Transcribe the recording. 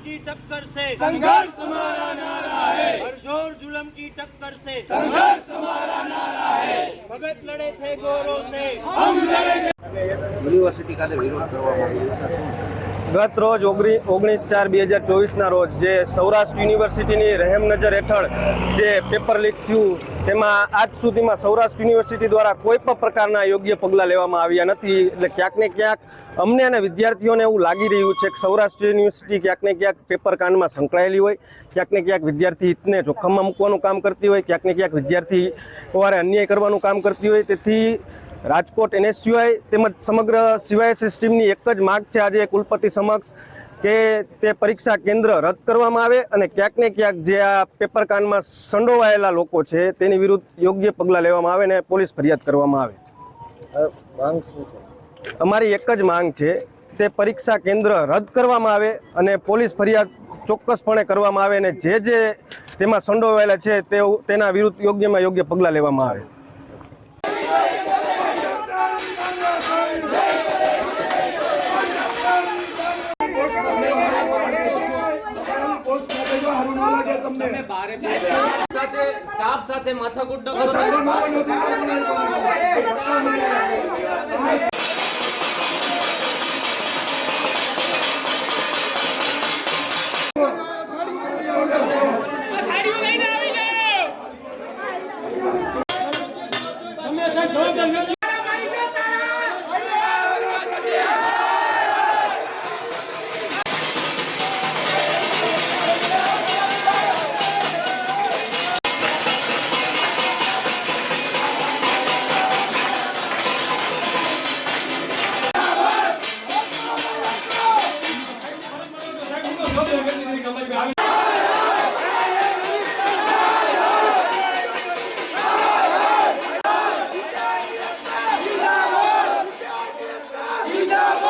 की टक्कर से संघर्ष हमारा नारा है हर जोर जुलम की टक्कर से संघर्ष हमारा नारा है भगत लड़े थे गोरों से हम लड़े यूनिवर्सिटी का विरोध करवा ગત રોજ ઓગણી ઓગણીસ ચાર બે હજાર ચોવીસના રોજ જે સૌરાષ્ટ્ર યુનિવર્સિટીની રહેમ નજર હેઠળ જે પેપર લીક થયું, તેમાં આજ સુધીમાં સૌરાષ્ટ્ર યુનિવર્સિટી દ્વારા કોઈ પણ પ્રકારના યોગ્ય પગલાં લેવામાં આવ્યા નથી. એટલે ક્યાંક ને ક્યાંક અમને અને વિદ્યાર્થીઓને એવું લાગી રહ્યું છે કે સૌરાષ્ટ્ર યુનિવર્સિટી ક્યાંક ને ક્યાંક પેપર કાંડમાં સંકળાયેલી હોય, ક્યાંક ને ક્યાંક વિદ્યાર્થી હિતને જોખમમાં મૂકવાનું કામ કરતી હોય, ક્યાંક ને ક્યાંક વિદ્યાર્થી અન્યાય કરવાનું કામ કરતી હોય. તેથી રાજકોટ એનએસયુઆઈ તેમજ સમગ્ર સિવાય સિસ્ટમની એક જ માગ છે. આજે કુલપતિ સમક્ષ કે તે પરીક્ષા કેન્દ્ર રદ કરવામાં આવે અને ક્યાંક ને ક્યાંક જે આ પેપર કાનમાં સંડોવાયેલા લોકો છે તેની વિરુદ્ધ યોગ્ય પગલાં લેવામાં આવે અને પોલીસ ફરિયાદ કરવામાં આવે. માંગ શું છે? અમારી એક જ માંગ છે. તે પરીક્ષા કેન્દ્ર રદ કરવામાં આવે અને પોલીસ ફરિયાદ ચોક્કસપણે કરવામાં આવે અને જે જે તેમાં સંડોવાયેલા છે તેના વિરુદ્ધ યોગ્યમાં યોગ્ય પગલાં લેવામાં આવે. સાથે સ્ટાફ સાથે માથાકૂટ ન કરો. ಕಲ್ಲಕ್ಕೆ Enough!